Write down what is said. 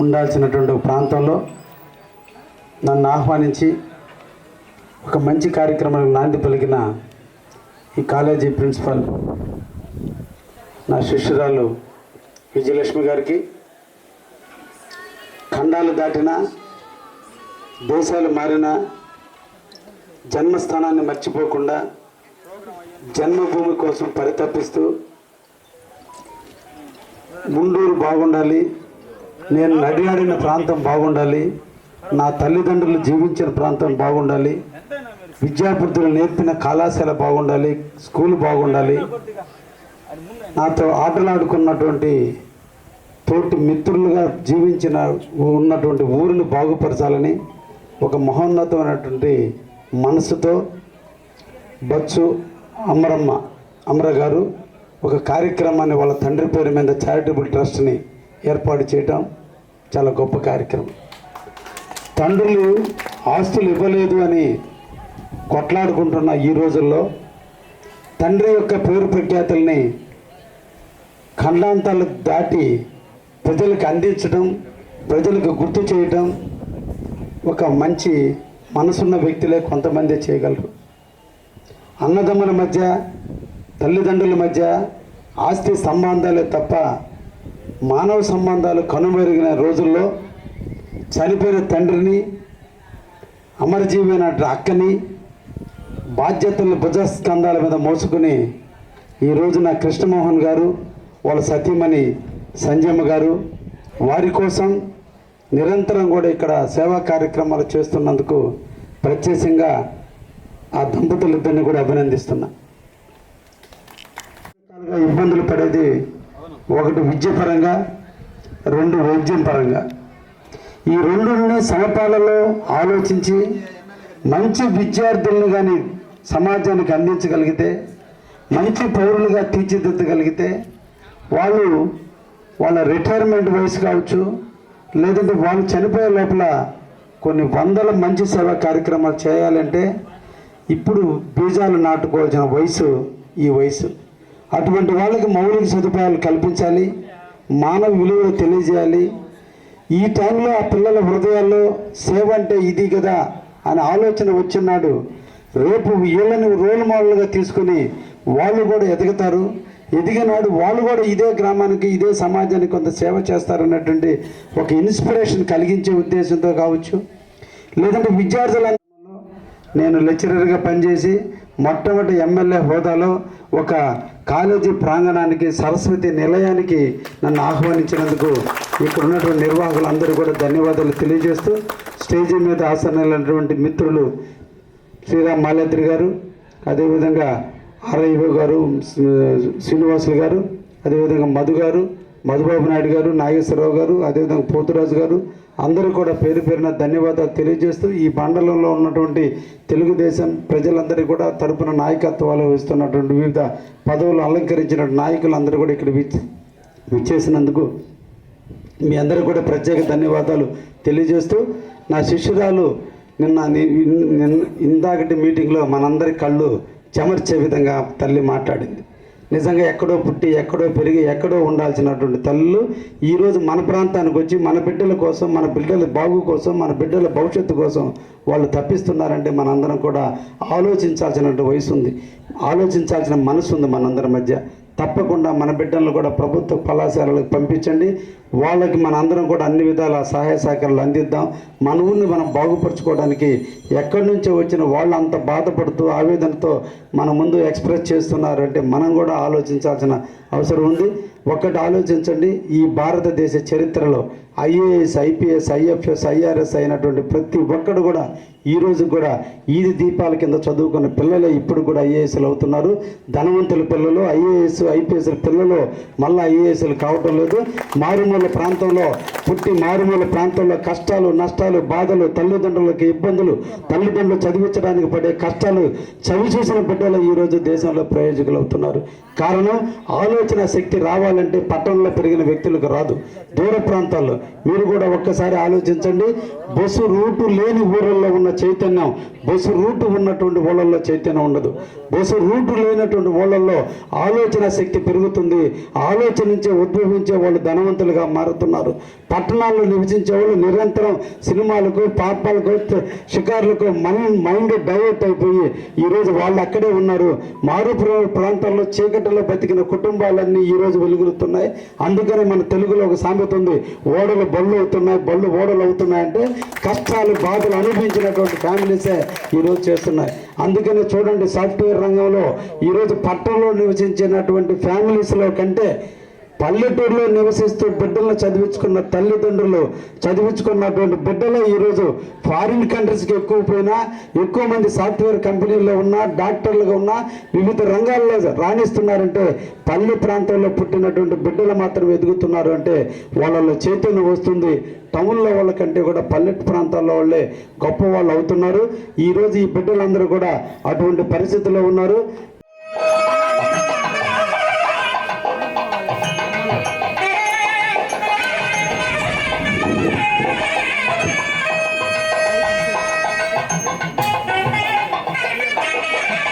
ఉండాల్సినటువంటి ప్రాంతంలో నన్ను ఆహ్వానించి ఒక మంచి కార్యక్రమానికి నాంది పలికిన ఈ కాలేజీ ప్రిన్సిపల్ నా శిష్యురాలు విజయలక్ష్మి గారికి. ఖండాలు దాటిన దేశాలు మారిన జన్మస్థానాన్ని మర్చిపోకుండా జన్మభూమి కోసం పరితపిస్తూ గుండూరు బాగుండాలి. నేను నడియాడిన ప్రాంతం బాగుండాలి. నా తల్లిదండ్రులు జీవించిన ప్రాంతం బాగుండాలి. విద్యాబుద్ధులు నేర్పిన కళాశాల బాగుండాలి. స్కూల్ బాగుండాలి. నాతో ఆటలాడుకున్నటువంటి తోటి మిత్రులుగా జీవించిన ఉన్నటువంటి ఊరిని బాగుపరచాలని ఒక మహోన్నతమైనటువంటి మనసుతో బచ్చు అమరమ్మ అమర గారు ఒక కార్యక్రమాన్ని వాళ్ళ తండ్రి పేరు మీద చారిటబుల్ ట్రస్ట్ని ఏర్పాటు చేయటం చాలా గొప్ప కార్యక్రమం. తండ్రులు ఆస్తులు ఇవ్వలేదు అని కొట్లాడుకుంటున్న ఈ రోజుల్లో తండ్రి యొక్క పేరు ప్రఖ్యాతుల్ని ఖండాంతాలు దాటి ప్రజలకు అందించడం ప్రజలకు గుర్తు చేయటం ఒక మంచి మనసున్న వ్యక్తులే కొంతమంది చేయగలరు. అన్నదమ్ముల మధ్య తల్లిదండ్రుల మధ్య ఆస్తి సంబంధాలే తప్ప మానవ సంబంధాలు కనుమెరుగిన రోజుల్లో చనిపోయిన తండ్రిని అమరజీవైన అక్కని బాధ్యతలను భుజస్కంధాల మీద మోసుకుని ఈ రోజున కృష్ణమోహన్ గారు వాళ్ళ సతీమణి సంజయమ్మ గారు వారి కోసం నిరంతరం కూడా ఇక్కడ సేవా కార్యక్రమాలు చేస్తున్నందుకు ప్రత్యేకంగా ఆ దంపతులిద్దరిని కూడా అభినందిస్తున్నా. ఇబ్బందులు పడేది ఒకటి విద్య పరంగా రెండు వైద్యం పరంగా. ఈ రెండుని సమపాలలో ఆలోచించి మంచి విద్యార్థులను కానీ సమాజానికి అందించగలిగితే మంచి పౌరులుగా తీర్చిదిద్దగలిగితే వాళ్ళు వాళ్ళ రిటైర్మెంట్ వయసు కావచ్చు లేదంటే వాళ్ళు చనిపోయే లోపల కొన్ని వందల మంచి సేవా కార్యక్రమాలు చేయాలంటే ఇప్పుడు బీజాలు నాటుకోవాల్సిన వయసు ఈ వయసు. అటువంటి వాళ్ళకి మౌలిక సదుపాయాలు కల్పించాలి. మానవ విలువలు తెలియజేయాలి. ఈ టైంలో ఆ పిల్లల హృదయాల్లో సేవ అంటే ఇది కదా అనే ఆలోచన వచ్చినాడు. రేపు వీళ్ళని రోల్ మోడల్గా తీసుకుని వాళ్ళు కూడా ఎదుగుతారు. ఎదిగినాడు వాళ్ళు కూడా ఇదే గ్రామానికి ఇదే సమాజానికి కొంత సేవ చేస్తారన్నటువంటి ఒక ఇన్స్పిరేషన్ కలిగించే ఉద్దేశంతో కావచ్చు. లేదంటే విద్యార్థులందరూ నేను లెక్చరర్గా పనిచేసి మొట్టమొదటి ఎమ్మెల్యే హోదాలో ఒక కాలేజీ ప్రాంగణానికి సరస్వతి నిలయానికి నన్ను ఆహ్వానించినందుకు ఇక్కడ ఉన్నటువంటి నిర్వాహకులందరూ కూడా ధన్యవాదాలు తెలియజేస్తూ స్టేజీ మీద ఆసనైనటువంటి మిత్రులు శ్రీరామ్ మాలేత్రి గారు అదేవిధంగా ఆర్ఐఓ గారు శ్రీనివాసులు గారు అదేవిధంగా మధు గారు మధుబాబు నాయుడు గారు నాగేశ్వరరావు గారు అదేవిధంగా పోతురాజు గారు అందరూ కూడా పేరు పేరున ధన్యవాదాలు తెలియజేస్తూ ఈ మండలంలో ఉన్నటువంటి తెలుగుదేశం ప్రజలందరికీ కూడా తరపున నాయకత్వాలు వహిస్తున్నటువంటి వివిధ పదవులు అలంకరించిన నాయకులందరూ కూడా ఇక్కడ విచ్ విచ్చేసినందుకు మీ అందరూ కూడా ప్రత్యేక ధన్యవాదాలు తెలియజేస్తూ నా శిష్యురాలు నిన్న నిన్న ఇందాకటి మీటింగ్లో మనందరి కళ్ళు చెమర్చే విధంగా తల్లి మాట్లాడింది. నిజంగా ఎక్కడో పుట్టి ఎక్కడో పెరిగి ఎక్కడో ఉండాల్సినటువంటి తల్లులు ఈరోజు మన ప్రాంతానికి వచ్చి మన బిడ్డల కోసం మన బిడ్డల బాగు కోసం మన బిడ్డల భవిష్యత్తు కోసం వాళ్ళు తప్పిస్తున్నారంటే మనందరం కూడా ఆలోచించాల్సినటువంటి వయసు ఉంది ఆలోచించాల్సిన మనసు ఉంది మనందరి మధ్య. తప్పకుండా మన బిడ్డలను కూడా ప్రభుత్వ కళాశాలలకు పంపించండి. వాళ్ళకి మన అందరం కూడా అన్ని విధాల సహాయ సహకారాలు అందిద్దాం. మన ఊరిని మనం బాగుపరచుకోవడానికి ఎక్కడి నుంచో వచ్చిన వాళ్ళు అంత బాధపడుతూ ఆవేదనతో మన ముందు ఎక్స్ప్రెస్ చేస్తున్నారంటే మనం కూడా ఆలోచించాల్సిన అవసరం ఉంది. ఒక్కటి ఆలోచించండి ఈ భారతదేశ చరిత్రలో ఐఏఎస్ ఐపీఎస్ ఐఎఫ్ఎస్ ఐఆర్ఎస్ అయినటువంటి ప్రతి ఒక్కడు కూడా ఈ రోజు కూడా ఈది దీపాల కింద చదువుకున్న పిల్లలే ఇప్పుడు కూడా ఐఏఎస్లు అవుతున్నారు. ధనవంతుల పిల్లలు ఐఏఎస్ ఐపీఎస్ల పిల్లలు మళ్ళీ ఐఏఎస్లు కావటం లేదు. మారుమూల ప్రాంతంలో పుట్టి మారుమూల ప్రాంతంలో కష్టాలు నష్టాలు బాధలు తల్లిదండ్రులకు ఇబ్బందులు తల్లిదండ్రులు చదివించడానికి పడే కష్టాలు చవి చూసిన బిడ్డలు ఈరోజు దేశంలో ప్రయోజకులు అవుతున్నారు. కారణం ఆలోచన శక్తి రావాలంటే పట్టణంలో పెరిగిన వ్యక్తులకు రాదు. దూర ప్రాంతాల్లో మీరు కూడా ఒక్కసారి ఆలోచించండి. బస్సు రూటు లేని ఊళ్ళల్లో ఉన్న చైతన్యం బస్సు రూటు ఉన్నటువంటి ఊళ్ళల్లో చైతన్యం ఉండదు. బస్సు రూటు లేనటువంటి ఊళ్ళల్లో ఆలోచన శక్తి పెరుగుతుంది. ఆలోచనించే ఉద్భవించే వాళ్ళు ధనవంతులుగా మారుతున్నారు. పట్టణాల్లో నివసించే వాళ్ళు నిరంతరం సినిమాలకు పాపాలకు షికారులకు మైండ్ మైండ్ డైవర్ట్ అయిపోయి ఈరోజు వాళ్ళు అక్కడే ఉన్నారు. మారుపుర ప్రాంతాల్లో చీకటిలో బతికిన కుటుంబాలన్నీ ఈరోజు వెలుగులుతున్నాయి అందుకనే మన తెలుగులో ఒక సామెత ఉంది ఓడలు బళ్ళు అవుతున్నాయి బళ్ళు ఓడలు అవుతున్నాయంటే కష్టాలు బాధలు అనుభవించినటువంటి ఫ్యామిలీసే ఈరోజు చేస్తున్నాయి. అందుకనే చూడండి సాఫ్ట్వేర్ రంగంలో ఈరోజు పట్టణంలో నివసించినటువంటి ఫ్యామిలీస్లో కంటే పల్లెటూరులో నివసిస్తూ బిడ్డలను చదివించుకున్న తల్లిదండ్రులు చదివించుకున్నటువంటి బిడ్డలు ఈరోజు ఫారిన్ కంట్రీస్కి ఎక్కువ పోయినా ఎక్కువ మంది సాఫ్ట్వేర్ కంపెనీల్లో ఉన్నా డాక్టర్లుగా ఉన్నా వివిధ రంగాల్లో రాణిస్తున్నారంటే పల్లె ప్రాంతంలో పుట్టినటువంటి బిడ్డలు మాత్రం ఎదుగుతున్నారు అంటే వాళ్ళలో చైతన్యం వస్తుంది. టౌన్లో వాళ్ళకంటే కూడా పల్లెటూ ప్రాంతాల్లో వాళ్ళే గొప్ప వాళ్ళు అవుతున్నారు. ఈరోజు ఈ బిడ్డలందరూ కూడా అటువంటి పరిస్థితుల్లో ఉన్నారు.